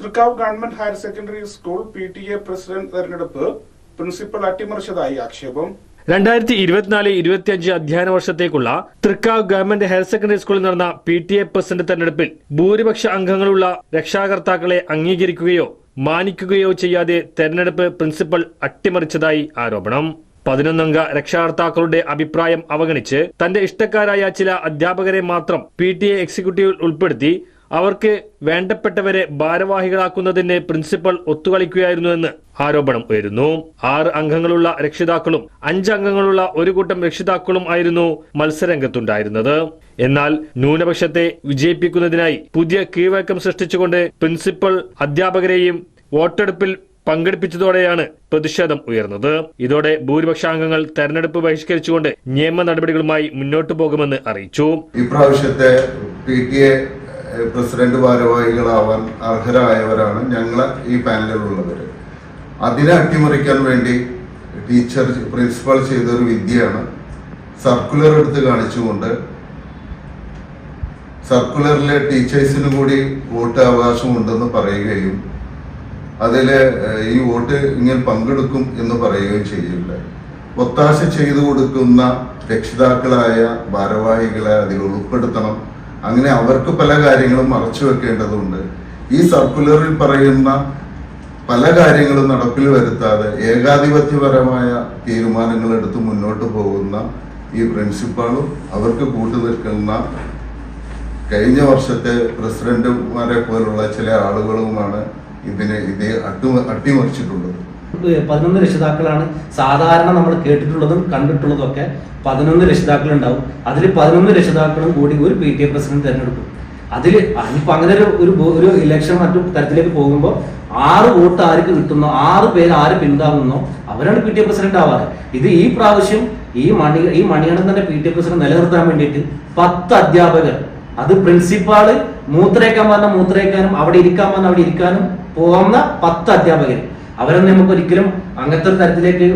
Thrikkavu government higher secondary school P T A president തെരഞ്ഞെടുപ്പ് principal അട്ടിമറിച്ചതായി ആക്ഷേപം. രണ്ടായിരത്തി ഇരുപത്തിനാല് ഇരുപത്തിയഞ്ച് അധ്യയന വർഷത്തേക്കുള്ള തൃക്കാവ് ഗവൺമെന്റ് ഹയർ സെക്കൻഡറി സ്കൂളിൽ നടന്ന പി ടി എ പ്രസിഡന്റ് തെരഞ്ഞെടുപ്പിൽ ഭൂരിപക്ഷ അംഗങ്ങളുള്ള രക്ഷാകർത്താക്കളെ അംഗീകരിക്കുകയോ മാനിക്കുകയോ ചെയ്യാതെ തെരഞ്ഞെടുപ്പ് പ്രിൻസിപ്പൽ അട്ടിമറിച്ചതായി ആരോപണം. പതിനൊന്നംഗ രക്ഷാകർത്താക്കളുടെ അഭിപ്രായം അവഗണിച്ച് തന്റെ ഇഷ്ടക്കാരായ ചില അധ്യാപകരെ മാത്രം പി ടി എ എക്സിക്യൂട്ടീവിൽ ഉൾപ്പെടുത്തി അവർക്ക് വേണ്ടപ്പെട്ടവരെ ഭാരവാഹികളാക്കുന്നതിന് പ്രിൻസിപ്പൽ ഒത്തുകളിക്കുകയായിരുന്നുവെന്ന് ആരോപണം ഉയരുന്നു. ആറ് അംഗങ്ങളുള്ള രക്ഷിതാക്കളും അഞ്ച് അംഗങ്ങളുള്ള ഒരു കൂട്ടം രക്ഷിതാക്കളും ആയിരുന്നു മത്സരരംഗത്തുണ്ടായിരുന്നത്. എന്നാൽ ന്യൂനപക്ഷത്തെ വിജയിപ്പിക്കുന്നതിനായി പുതിയ കീഴ്വഴക്കം സൃഷ്ടിച്ചുകൊണ്ട് പ്രിൻസിപ്പൽ അധ്യാപകരെയും വോട്ടെടുപ്പിൽ പങ്കെടുപ്പിച്ചതോടെയാണ് പ്രതിഷേധം ഉയർന്നത്. ഇതോടെ ഭൂരിപക്ഷ അംഗങ്ങൾ തെരഞ്ഞെടുപ്പ് ബഹിഷ്കരിച്ചുകൊണ്ട് നിയമ നടപടികളുമായി മുന്നോട്ടു പോകുമെന്ന് അറിയിച്ചു. ഇപ്രാവശ്യത്തെ പി ടി എ പ്രസിഡന്റ് ഭാരവാഹികളാവാൻ അർഹരായവരാണ് ഞങ്ങൾ ഈ പാനലിലുള്ളവർ അതിനെ അട്ടിമറിക്കാൻ വേണ്ടി ടീച്ചർ പ്രിൻസിപ്പൽ ചെയ്തൊരു വിദ്യയാണ് സർക്കുലർ എടുത്ത് കാണിച്ചുകൊണ്ട് സർക്കുലറിലെ ടീച്ചേഴ്സിനും കൂടി വോട്ട് അവകാശമുണ്ടെന്ന് പറയുകയും അതിൽ ഈ വോട്ട് ഇങ്ങനെ പങ്കെടുക്കും എന്ന് പറയുകയും ചെയ്യില്ല ഒത്താശ ചെയ്തു കൊടുക്കുന്ന രക്ഷിതാക്കളായ ഭാരവാഹികളെ അതിൽ ഉൾപ്പെടുത്തണം. അങ്ങനെ അവർക്ക് പല കാര്യങ്ങളും മറച്ചു വെക്കേണ്ടതുണ്ട്. ഈ സർക്കുലറിൽ പറയുന്ന പല കാര്യങ്ങളും നടപ്പിൽ വരുത്താതെ ഏകാധിപത്യപരമായ തീരുമാനങ്ങൾ എടുത്ത് മുന്നോട്ട് പോകുന്ന ഈ പ്രിൻസിപ്പാളും അവർക്ക് കൂട്ടു നിൽക്കുന്ന കഴിഞ്ഞ വർഷത്തെ പ്രസിഡന്റുമാരെ പോലുള്ള ചില ആളുകളുമാണ് ഇതിനെ ഇതേ അട്ടിമറിച്ചിട്ടുള്ളത്. പതിനൊന്ന് രക്ഷിതാക്കളാണ് സാധാരണ നമ്മൾ കേട്ടിട്ടുള്ളതും കണ്ടിട്ടുള്ളതും ഒക്കെ പതിനൊന്ന് രക്ഷിതാക്കൾ ഉണ്ടാവും അതിൽ പതിനൊന്ന് രക്ഷിതാക്കളും കൂടി ഒരു പി ടി എ പ്രസിഡന്റ് തിരഞ്ഞെടുക്കും. അതിൽ ഇനിയിപ്പോ അങ്ങനെ ഒരു ഒരു ഇലക്ഷൻ മറ്റു തരത്തിലേക്ക് പോകുമ്പോൾ ആറ് വോട്ട് ആർക്ക് കിട്ടുന്നോ ആറ് പേര് ആര് പിന്താങ്ങുന്നോ അവരാണ് പി ടി എ പ്രസിഡന്റ് ആവാറ്. ഇത് ഈ പ്രാവശ്യം ഈ മണി ഈ മണിയണം തന്നെ പി ടി എ പ്രസിഡന്റ് നിലനിർത്താൻ വേണ്ടിയിട്ട് പത്ത് അധ്യാപകർ അത് പ്രിൻസിപ്പാൾ മൂത്രേക്കാൻ പറഞ്ഞ മൂത്രേക്കാനും അവിടെ ഇരിക്കാൻ പറഞ്ഞ അവിടെ ഇരിക്കാനും പോകുന്ന പത്ത് അധ്യാപകർ. അവരൊന്നും നമുക്ക് ഒരിക്കലും അങ്ങനത്തെ ഒരു തരത്തിലേക്ക്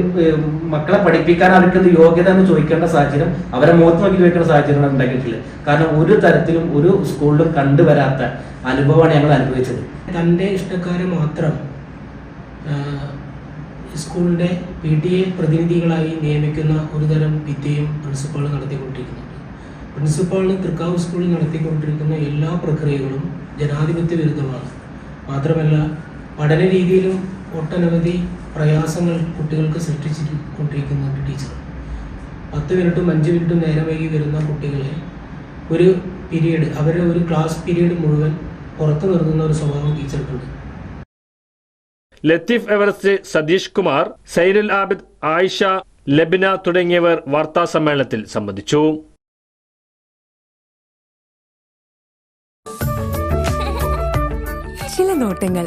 മക്കളെ പഠിപ്പിക്കാൻ അവർക്ക് യോഗ്യത എന്ന് ചോദിക്കേണ്ട സാഹചര്യം അവരെ മുഖത്ത് നോക്കി ചോദിക്കേണ്ട സാഹചര്യം ഉണ്ടാക്കിയിട്ടില്ല. കാരണം ഒരു തരത്തിലും ഒരു സ്കൂളിലും കണ്ടുവരാത്ത അനുഭവമാണ് ഞങ്ങൾ അനുഭവിച്ചത്. തന്റെ ഇഷ്ടക്കാരെ മാത്രം സ്കൂളിന്റെ പി ടി എ പ്രതിനിധികളായി നിയമിക്കുന്ന ഒരുതരം വിദ്യയും പ്രിൻസിപ്പാൾ നടത്തിക്കൊണ്ടിരിക്കുന്നു പ്രിൻസിപ്പാൾ തൃക്കാവ് സ്കൂളിൽ നടത്തിക്കൊണ്ടിരിക്കുന്ന എല്ലാ പ്രക്രിയകളും ജനാധിപത്യ വിരുദ്ധമാണ് മാത്രമല്ല പഠന രീതിയിലും ഒട്ടനവധി പ്രയാസങ്ങൾ കുട്ടികൾക്ക് സൃഷ്ടിച്ചുകൊണ്ടിരിക്കുന്നുണ്ട് ടീച്ചർ. പത്ത് മിനിറ്റും അഞ്ച് മിനിറ്റും നേരം വൈകി വരുന്ന കുട്ടികളെ ഒരു പീരീഡ് അവരുടെ ഒരു ക്ലാസ് പീരീഡ് മുഴുവൻ പുറത്തു നിർത്തുന്ന ഒരു സ്വഭാവം ടീച്ചർക്കുണ്ട്. ലത്തീഫ് എവറസ്റ്റ് സതീഷ് കുമാർ സൈനുൽ ആബിദ് ആയിഷ ലബിന തുടങ്ങിയവർ വാർത്താ സമ്മേളനത്തിൽ സംബന്ധിച്ചു. ചില നോട്ടങ്ങൾ.